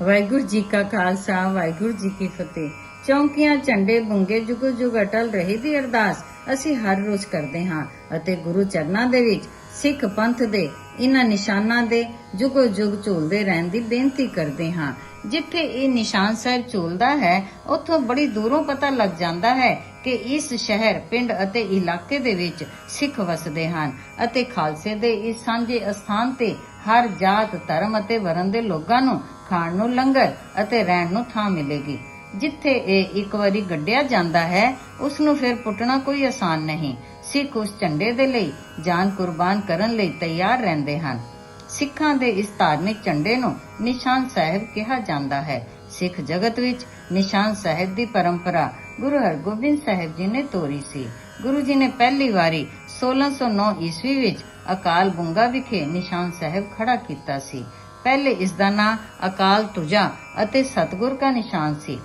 ਵਾਹਿਗੁਰੂ ਜੀ ਕਾ ਖਾਲਸਾ, ਵਾਹਿਗੁਰੂ ਜੀ ਕੀ ਫਤਿਹ। ਚੌਂਕੀਆਂ, ਝੰਡੇ, ਬੁੰਗੇ ਜੁਗ ਜੁਗ ਅਟਲ ਰਹੇ ਦੀ ਅਰਦਾਸ। ਅਸੀਂ ਹਰ ਰੋਜ਼ ਕਰਦੇ ਹਾਂ ਅਤੇ ਗੁਰੂ ਚਰਨਾਂ ਦੇ ਵਿੱਚ ਸਿੱਖ ਪੰਥ ਦੇ ਇਹਨਾਂ ਨਿਸ਼ਾਨਾਂ ਦੇ ਜੁਗੋ ਜੁਗ ਝੂਲਦੇ ਰਹਿਣ ਦੀ ਬੇਨਤੀ ਕਰਦੇ ਹਾਂ। ਜਿੱਥੇ ਇਹ ਨਿਸ਼ਾਨ ਸਾਹਿਬ ਝੂਲਦਾ ਹੈ, ਉੱਥੋਂ ਬੜੀ ਦੂਰੋਂ ਪਤਾ ਲੱਗ ਜਾਂਦਾ ਹੈ ਕਿ ਇਸ ਸ਼ਹਿਰ, ਪਿੰਡ ਅਤੇ ਇਲਾਕੇ ਦੇ ਵਿੱਚ ਸਿੱਖ ਵਸਦੇ ਹਨ ਅਤੇ ਖਾਲਸੇ ਦੇ ਇਸ ਸਾਂਝੇ ਅਸਥਾਨ ਤੇ ਹਰ ਜਾਤ, ਧਰਮ ਅਤੇ ਵਰਨ ਦੇ ਲੋਕਾਂ ਨੂੰ ਖਾਣ ਨੂੰ ਲੰਗਰ ਅਤੇ ਰਹਿਣ ਨੂੰ ਥਾਂ ਮਿਲੇਗੀ। ਜਿੱਥੇ ਇਹ ਇੱਕ ਵਾਰੀ ਗੱਡਿਆ ਜਾਂਦਾ ਹੈ ਉਸ ਨੂੰ ਫਿਰ ਪੁੱਟਣਾ ਕੋਈ ਆਸਾਨ ਨਹੀਂ। ਸਿੱਖ ਉਸ ਝੰਡੇ ਦੇ ਲਈ, ਜਾਨ ਕੁਰਬਾਨ ਕਰਨ ਲਈ ਤਿਆਰ ਰਹਿੰਦੇ ਹਨ। ਸਿੱਖਾਂ ਦੇ ਇਸ ਧਾਰਮਿਕ ਝੰਡੇ ਨੂੰ ਨਿਸ਼ਾਨ ਸਾਹਿਬ ਕਿਹਾ ਜਾਂਦਾ ਹੈ। ਸਿੱਖ ਜਗਤ ਵਿੱਚ ਨਿਸ਼ਾਨ ਸਾਹਿਬ ਦੀ ਪਰੰਪਰਾ ਗੁਰੂ ਹਰਗੋਬਿੰਦ ਸਾਹਿਬ ਜੀ ਨੇ ਤੋਰੀ ਸੀ। ਗੁਰੂ ਜੀ ਨੇ ਪਹਿਲੀ ਵਾਰੀ 1609 ਈਸਵੀ ਵਿੱਚ ਅਕਾਲ ਬੁੰਗਾ ਵਿਖੇ ਨਿਸ਼ਾਨ ਸਾਹਿਬ ਖੜਾ ਕੀਤਾ ਸੀ। ਪਹਿਲੇ ਇਸ ਦਾ ਨਾਂ ਅਕਾਲ ਤੁਜਾ ਅਤੇ ਸਤਗੁਰ ਦਾ ਨਿਸ਼ਾਨ ਸੀ।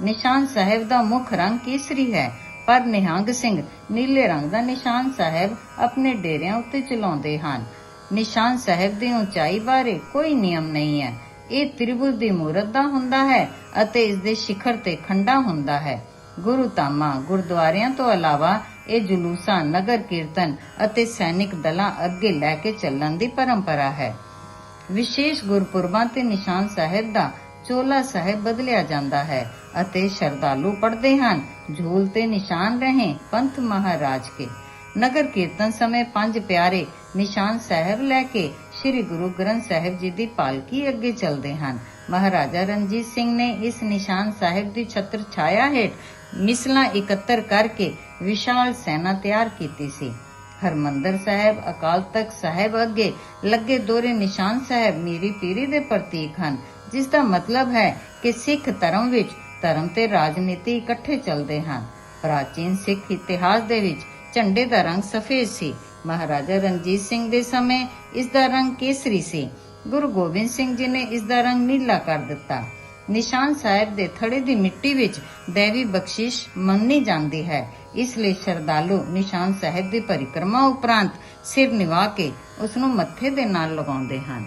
ਨਿਸ਼ਾਨ ਸਾਹਿਬ ਦਾ ਮੁੱਖ ਰੰਗ ਕੇਸਰੀ ਹੈ, ਪਰ ਨਿਹੰਗ ਸਿੰਘ ਨੀਲੇ ਰੰਗ ਦਾ ਨਿਸ਼ਾਨ ਸਾਹਿਬ ਆਪਣੇ ਡੇਰਿਆਂ ਉੱਤੇ ਚਲਾਉਂਦੇ ਹਨ। ਨਿਸ਼ਾਨ ਸਾਹਿਬ ਦੀ ਉਚਾਈ ਬਾਰੇ ਕੋਈ ਨਿਯਮ ਨਹੀਂ ਹੈ। ਇਹ ਤ੍ਰਿਭੁਜ ਦੀ ਮੂਰਤ ਦਾ ਹੁੰਦਾ ਹੈ ਅਤੇ ਇਸ ਦੇ ਸਿਖਰ ਤੇ ਖੰਡਾ ਹੁੰਦਾ ਹੈ। ਗੁਰੂ ਧਾਮਾਂ ਗੁਰਦੁਆਰਿਆਂ ਤੋਂ ਇਲਾਵਾ ਇਹ ਜਲੂਸਾਂ, ਨਗਰ ਕੀਰਤਨ ਅਤੇ ਸੈਨਿਕ ਦਲਾਂ ਅੱਗੇ ਲੈ ਕੇ ਚੱਲਣ ਦੀ ਪਰੰਪਰਾ ਹੈ। ਵਿਸ਼ੇਸ਼ ਗੁਰਪੁਰਬਾਂ ਤੇ ਨਿਸ਼ਾਨ ਸਾਹਿਬ ਦਾ ਚੋਲਾ ਸਾਹਿਬ ਬਦਲਿਆ ਜਾਂਦਾ ਹੈ ਅਤੇ ਸ਼ਰਧਾਲੂ ਪੜਦੇ ਹਨ, ਝੂਲ ਤੇ ਨਿਸ਼ਾਨ ਰਹੇ ਪੰਥ ਮਹਾਰਾਜ ਕੇ। ਨਗਰ ਕੀਰਤਨ ਸਮੇਂ ਪੰਜ ਪਿਆਰੇ ਨਿਸ਼ਾਨ ਸਾਹਿਬ ਲੈ ਕੇ ਸ੍ਰੀ ਗੁਰੂ ਗ੍ਰੰਥ ਸਾਹਿਬ ਜੀ ਦੀ ਪਾਲਕੀ ਅੱਗੇ ਚੱਲਦੇ ਹਨ। ਮਹਾਰਾਜਾ ਰਣਜੀਤ ਸਿੰਘ ਨੇ ਇਸ ਨਿਸ਼ਾਨ ਸਾਹਿਬ ਦੀ ਛਤਰ ਛਾਇਆ ਹੇਠ ਮਿਸਲਾਂ ਇਕੱਤਰ ਕਰਕੇ ਵਿਸ਼ਾਲ ਸੈਨਾ ਤਿਆਰ ਕੀਤੀ ਸੀ। ਹਰਮੰਦਰ ਸਾਹਿਬ, ਅਕਾਲ ਤਖਤ ਸਾਹਿਬ ਅੱਗੇ ਲੱਗੇ ਦੋਰੇ ਨਿਸ਼ਾਨ ਸਾਹਿਬ ਮੀਰੀ ਪੀਰੀ ਦੇ ਪ੍ਰਤੀਕ ਹਨ। ਜਿਸ ਦਾ ਮਤਲਬ ਹੈ ਕਿ ਸਿੱਖ ਧਰਮ ਵਿੱਚ ਧਰਮ ਤੇ ਰਾਜਨੀਤੀ ਇਕੱਠੇ ਚੱਲਦੇ ਹਨ। ਪ੍ਰਾਚੀਨ ਸਿੱਖ ਇਤਿਹਾਸ ਦੇ ਵਿੱਚ ਝੰਡੇ ਦਾ ਰੰਗ ਸਫੇਦ ਸੀ। ਮਹਾਰਾਜਾ ਰਣਜੀਤ ਸਿੰਘ ਦੇ ਸਮੇਂ ਇਸ ਦਾ ਰੰਗ ਕੇਸਰੀ ਸੀ। ਗੁਰੂ ਗੋਬਿੰਦ ਸਿੰਘ ਜੀ ਨੇ ਇਸ ਦਾ ਰੰਗ ਨੀਲਾ ਕਰ ਦਿੱਤਾ। ਨਿਸ਼ਾਨ ਸਾਹਿਬ ਦੇ ਥੜੇ ਦੀ ਮਿੱਟੀ ਵਿੱਚ ਦੇਵੀ ਬਖਸ਼ਿਸ਼ ਮੰਨੀ ਜਾਂਦੀ ਹੈ। ਇਸ ਲਈ ਸ਼ਰਧਾਲੂ ਨਿਸ਼ਾਨ ਸਾਹਿਬ ਦੀ ਪਰਿਕਰਮਾ ਉਪਰੰਤ ਸਿਰ ਨਿਵਾ ਕੇ ਉਸ ਨੂੰ ਮੱਥੇ ਦੇ ਨਾਲ ਲਗਾਉਂਦੇ ਹਨ।